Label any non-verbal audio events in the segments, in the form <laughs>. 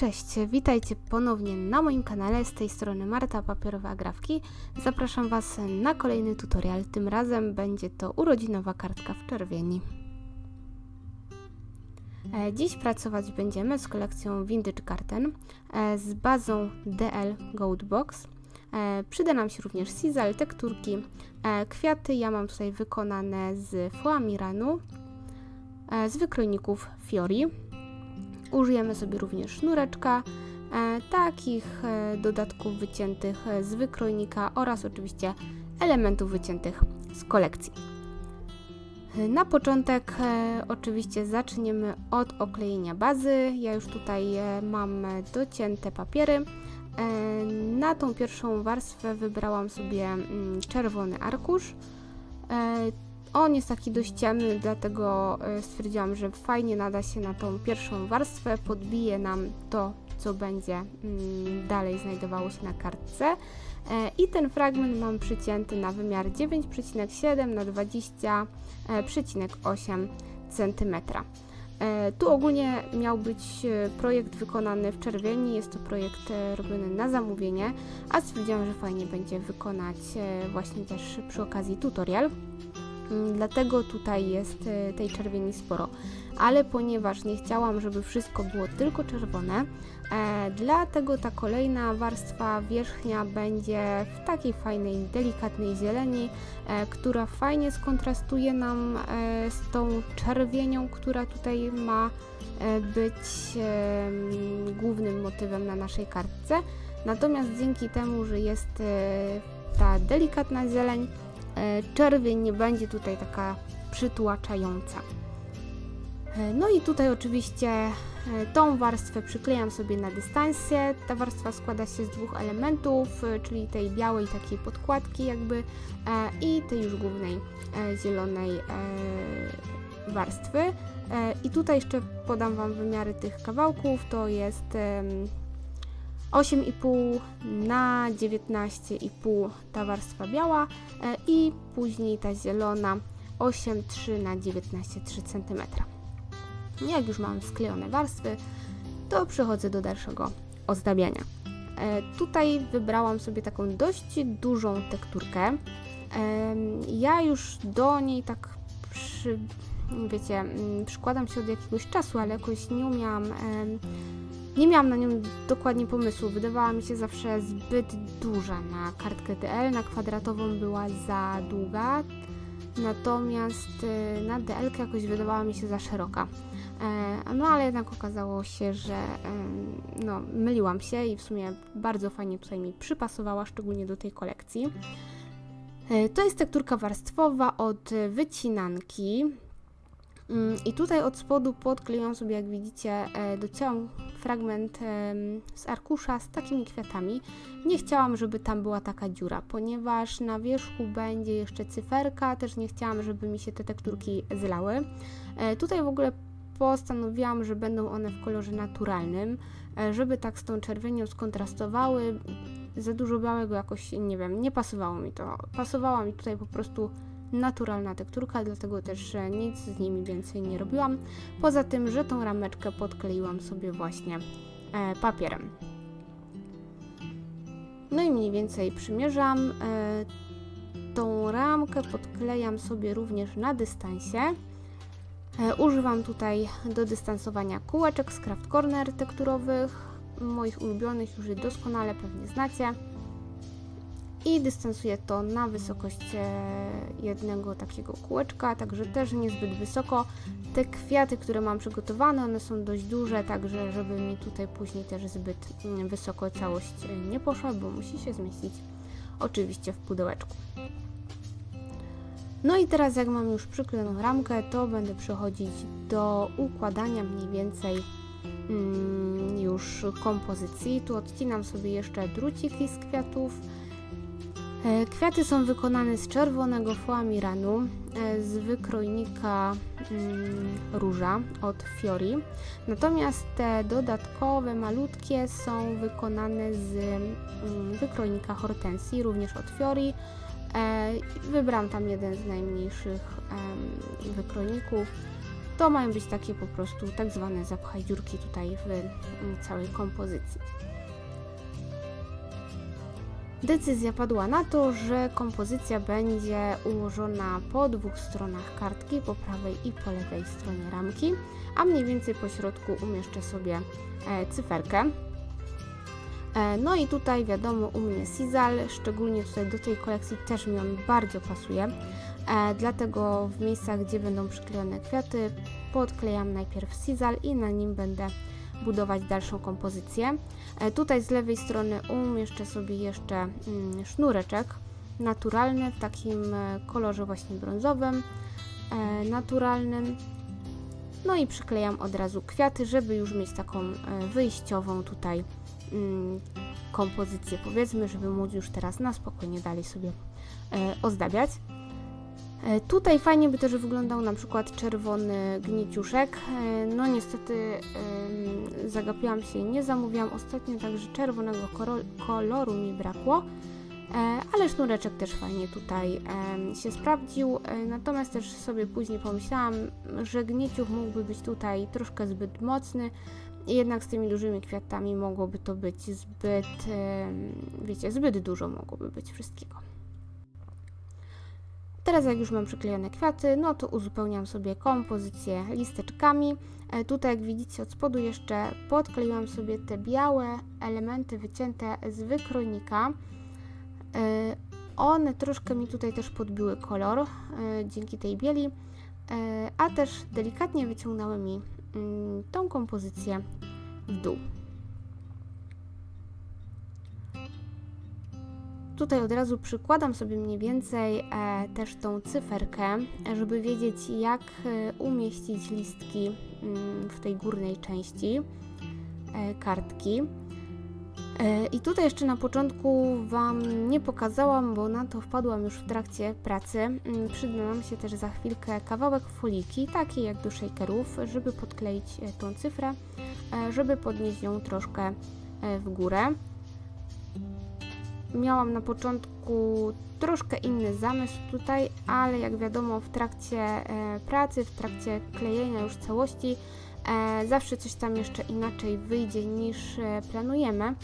Cześć, witajcie ponownie na moim kanale, z tej strony Marta Papierowe Agrawki. Zapraszam Was na kolejny tutorial, tym razem będzie to urodzinowa kartka w czerwieni. E, Dziś pracować będziemy z kolekcją Vintage Carten e, z bazą DL Gold Box. E, Przyda nam się również sizal, tekturki, kwiaty ja mam tutaj wykonane z foamiranu, z wykrojników Fiori. Użyjemy sobie również sznureczka, e, takich e, dodatków wyciętych z wykrojnika oraz oczywiście elementów wyciętych z kolekcji. Na początek e, oczywiście zaczniemy od oklejenia bazy. Ja już tutaj mam docięte papiery. Na tą pierwszą warstwę wybrałam sobie mm, czerwony arkusz. On jest taki dość ciemny, dlatego e, stwierdziłam, że fajnie nada się na tą pierwszą warstwę, podbije nam to, co będzie mm, dalej znajdowało się na kartce. E, I ten fragment mam przycięty na wymiar 9,7 na 20,8 cm. E, Tu ogólnie miał być projekt wykonany w czerwieni, jest to projekt robiony na zamówienie, a stwierdziłam, że fajnie będzie wykonać właśnie też przy okazji tutorial. Mm, Dlatego tutaj jest e, tej czerwieni sporo. Ale ponieważ nie chciałam, żeby wszystko było tylko czerwone, e, dlatego ta kolejna warstwa wierzchnia będzie w takiej fajnej, delikatnej zieleni, e, która fajnie skontrastuje nam e, z tą czerwienią, która tutaj ma być głównym motywem na naszej kartce. Natomiast dzięki temu, że jest ta delikatna zieleń, czerwień nie będzie tutaj taka przytłaczająca. E, No i tutaj oczywiście e, tą warstwę przyklejam sobie na dystansie. Ta warstwa składa się z dwóch elementów, e, czyli tej białej takiej podkładki jakby e, i tej już głównej e, zielonej e, warstwy. E, I tutaj jeszcze podam Wam wymiary tych kawałków. To jest 8,5 na 19,5 ta warstwa biała e, i później ta zielona 8,3 na 19,3 cm. Jak już mam sklejone warstwy, to przechodzę do dalszego ozdabiania. E, tutaj wybrałam sobie taką dość dużą tekturkę. Em, Ja już do niej tak przy, wiecie, mm, przykładam się od jakiegoś czasu, ale jakoś nie umiałam nie miałam na nią dokładnie pomysłu. Wydawała mi się zawsze zbyt duża na kartkę DL. Na kwadratową była za długa, natomiast y, na DL jakoś wydawała mi się za szeroka. E, No ale jednak okazało się, że no, myliłam się i w sumie bardzo fajnie tutaj mi przypasowała, szczególnie do tej kolekcji. E, To jest tekturka warstwowa od wycinanki. Mm, I tutaj od spodu podkleiłam sobie, jak widzicie, e, docięłam fragment em, z arkusza z takimi kwiatami. Nie chciałam, żeby tam była taka dziura, ponieważ na wierzchu będzie jeszcze cyferka, też nie chciałam, żeby mi się te tekturki zlały. E, Tutaj w ogóle postanowiłam, że będą one w kolorze naturalnym, e, żeby tak z tą czerwienią skontrastowały. Za dużo białego jakoś, nie wiem, nie pasowało mi to. Pasowała mi tutaj po prostu naturalna tekturka, dlatego też nic z nimi więcej nie robiłam. Poza tym, że tą rameczkę podkleiłam sobie właśnie e, papierem. No i mniej więcej przymierzam. E, tą ramkę podklejam sobie również na dystansie. E, używam tutaj do dystansowania kółeczek z Craft Corner tekturowych, moich ulubionych, już doskonale pewnie znacie i dystansuję to na wysokość jednego takiego kółeczka, także też niezbyt wysoko. Te kwiaty, które mam przygotowane, one są dość duże, także żeby mi tutaj później też zbyt mm, wysoko całość nie poszła, bo musi się zmieścić oczywiście w pudełeczku. No i teraz jak mam już przyklejoną ramkę, to będę przechodzić do układania mniej więcej mm, już kompozycji. Tu odcinam sobie jeszcze druciki z kwiatów. E, Kwiaty są wykonane z czerwonego foamiranu, e, z wykrojnika mm, róża od Fiori. Natomiast te dodatkowe, malutkie są wykonane z mm, wykrojnika hortensji, również od Fiori. E, Wybrałam tam jeden z najmniejszych wykrojników. to mają być takie po prostu tak zwane zapchaj dziurki tutaj w mm, całej kompozycji. Decyzja padła na to, że kompozycja będzie ułożona po dwóch stronach kartki, po prawej i po lewej stronie ramki, a mniej więcej po środku umieszczę sobie e, cyferkę. E, No i tutaj wiadomo u mnie Sizal, szczególnie tutaj do tej kolekcji też mi on bardzo pasuje, e, dlatego w miejscach, gdzie będą przyklejone kwiaty, podklejam najpierw Sizal i na nim będę budować dalszą kompozycję. E, Tutaj z lewej strony umieszczę sobie jeszcze mm, sznureczek naturalny w takim e, kolorze właśnie brązowym, e, naturalnym. No i przyklejam od razu kwiaty, żeby już mieć taką wyjściową tutaj mm, kompozycję, powiedzmy, żeby móc już teraz na spokojnie dalej sobie ozdabiać. E, Tutaj fajnie by też wyglądał na przykład czerwony gnieciuszek. E, No niestety zagapiłam się i nie zamówiłam ostatnio, także czerwonego koloru mi brakło. E, Ale sznureczek też fajnie tutaj się sprawdził. Natomiast też sobie później pomyślałam, że gnieciuch mógłby być tutaj troszkę zbyt mocny. Jednak z tymi dużymi kwiatami mogłoby to być zbyt, wiecie, zbyt dużo mogłoby być wszystkiego. Teraz jak już mam przyklejone kwiaty, no to uzupełniam sobie kompozycję listeczkami. E, Tutaj jak widzicie od spodu jeszcze podkleiłam sobie te białe elementy wycięte z wykrojnika. E, One troszkę mi tutaj też podbiły kolor e, dzięki tej bieli, a też delikatnie wyciągnęły mi mm, tą kompozycję w dół. Tutaj od razu przykładam sobie mniej więcej e, też tą cyferkę, żeby wiedzieć jak e, umieścić listki mm, w tej górnej części e, kartki. E, I tutaj jeszcze na początku Wam nie pokazałam, bo na to wpadłam już w trakcie pracy. Mm, Przyda nam się też za chwilkę kawałek foliki, takiej jak do shakerów, żeby podkleić e, tą cyfrę, e, żeby podnieść ją troszkę e, w górę miałam na początku troszkę inny zamysł tutaj, ale jak wiadomo w trakcie e, pracy, w trakcie klejenia już całości e, zawsze coś tam jeszcze inaczej wyjdzie niż e, planujemy.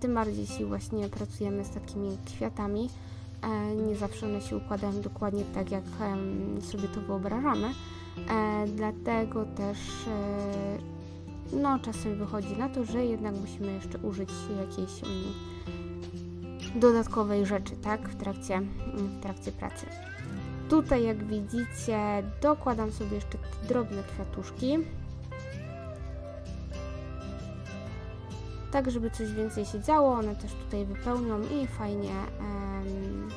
Tym bardziej jeśli właśnie pracujemy z takimi kwiatami. Nie zawsze one się układają dokładnie tak, jak sobie to wyobrażamy. Dlatego też no, czasem wychodzi na to, że jednak musimy jeszcze użyć jakiejś mm, dodatkowej rzeczy, tak, w trakcie, w trakcie pracy. Tutaj, jak widzicie, dokładam sobie jeszcze te drobne kwiatuszki. Tak, żeby coś więcej się działo, one też tutaj wypełnią i fajnie em,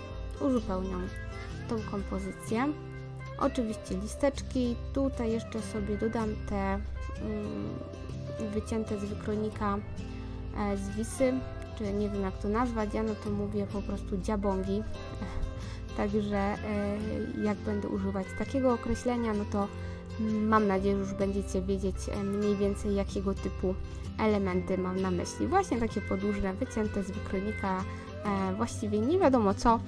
uzupełnią tą kompozycję. Oczywiście listeczki, tutaj jeszcze sobie dodam te mm, wycięte z wykrojnika e, zwisy, czy nie wiem jak to nazwać, ja no to mówię po prostu dziabongi. <laughs> Także e, jak będę używać takiego określenia, no to mam nadzieję, że już będziecie wiedzieć e, mniej więcej jakiego typu elementy mam na myśli. Właśnie takie podłużne, wycięte z wykrojnika, e, właściwie nie wiadomo co,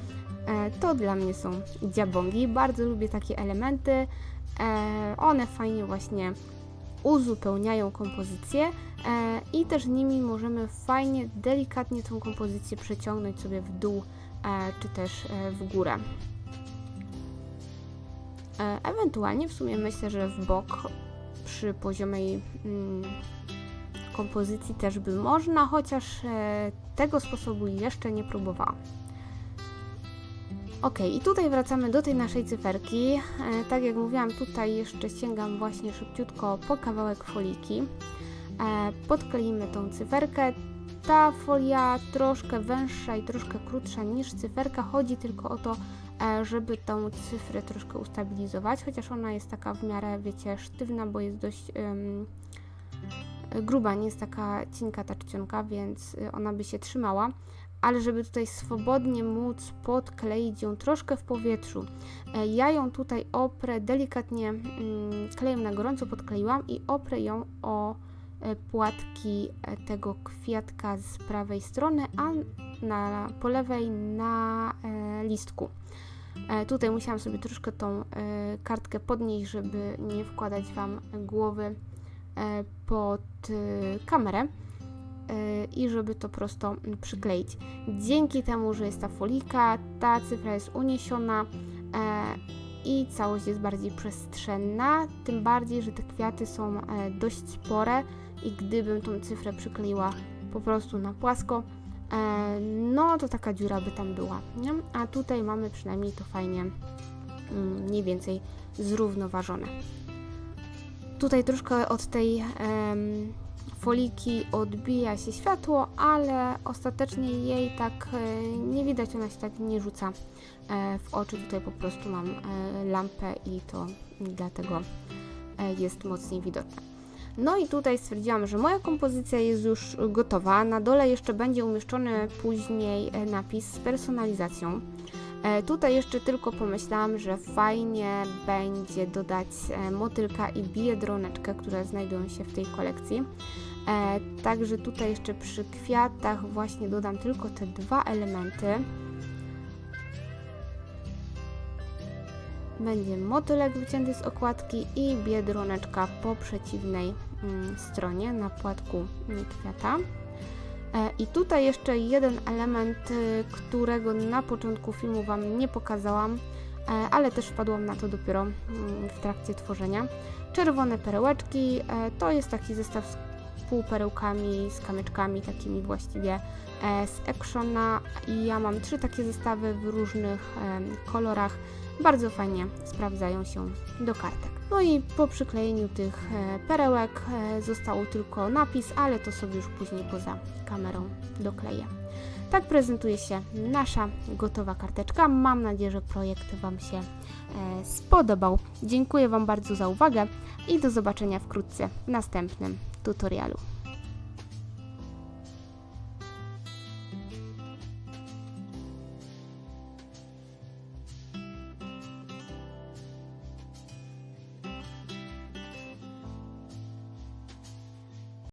to dla mnie są dziabongi. Bardzo lubię takie elementy. One fajnie właśnie uzupełniają kompozycję e, i też nimi możemy fajnie, delikatnie tą kompozycję przeciągnąć sobie w dół e, czy też e, w górę. Ewentualnie w sumie myślę, że w bok przy poziomej mm, kompozycji też by można, chociaż tego sposobu jeszcze nie próbowałam. Ok, i tutaj wracamy do tej naszej cyferki. E, tak jak mówiłam, tutaj jeszcze sięgam właśnie szybciutko po kawałek foliki. E, podkleimy tą cyferkę. Ta folia troszkę węższa i troszkę krótsza niż cyferka. Chodzi tylko o to, e, żeby tą cyfrę troszkę ustabilizować, chociaż ona jest taka w miarę, wiecie, sztywna, bo jest dość gruba, nie jest taka cienka ta czcionka, więc ona by się trzymała ale żeby tutaj swobodnie móc podkleić ją troszkę w powietrzu. E, Ja ją tutaj oprę delikatnie mm, klejem na gorąco podkleiłam i oprę ją o e, płatki e, tego kwiatka z prawej strony, a na, po lewej na listku. Tutaj musiałam sobie troszkę tą kartkę podnieść, żeby nie wkładać Wam głowy pod kamerę i żeby to prosto mm, przykleić. Dzięki temu, że jest ta folika, ta cyfra jest uniesiona e, i całość jest bardziej przestrzenna, tym bardziej, że te kwiaty są e, dość spore i gdybym tą cyfrę przykleiła po prostu na płasko, e, no to taka dziura by tam była, nie? A tutaj mamy przynajmniej to fajnie mm, mniej więcej zrównoważone. Tutaj troszkę od tej foliki odbija się światło, ale ostatecznie jej tak e, nie widać, ona się tak nie rzuca e, w oczy. Tutaj po prostu mam e, lampę i to dlatego jest mocniej widoczna. No i tutaj stwierdziłam, że moja kompozycja jest już gotowa. Na dole jeszcze będzie umieszczony później napis z personalizacją. E, Tutaj jeszcze tylko pomyślałam, że fajnie będzie dodać e, motylka i biedroneczkę, które znajdują się w tej kolekcji. E, Także tutaj jeszcze przy kwiatach właśnie dodam tylko te dwa elementy. Będzie motylek wycięty z okładki i biedroneczka po przeciwnej mm, stronie na płatku mm, kwiata. E, I tutaj jeszcze jeden element, y, którego na początku filmu Wam nie pokazałam, e, ale też wpadłam na to dopiero mm, w trakcie tworzenia. Czerwone perełeczki e, to jest taki zestaw z półperełkami, z kamyczkami takimi właściwie z Actiona i ja mam trzy takie zestawy w różnych kolorach. Bardzo fajnie sprawdzają się do kartek. No i po przyklejeniu tych e, perełek e, został tylko napis, ale to sobie już później poza kamerą dokleję. Tak prezentuje się nasza gotowa karteczka. Mam nadzieję, że projekt Wam się e, spodobał. Dziękuję Wam bardzo za uwagę i do zobaczenia wkrótce w następnym tutorialu.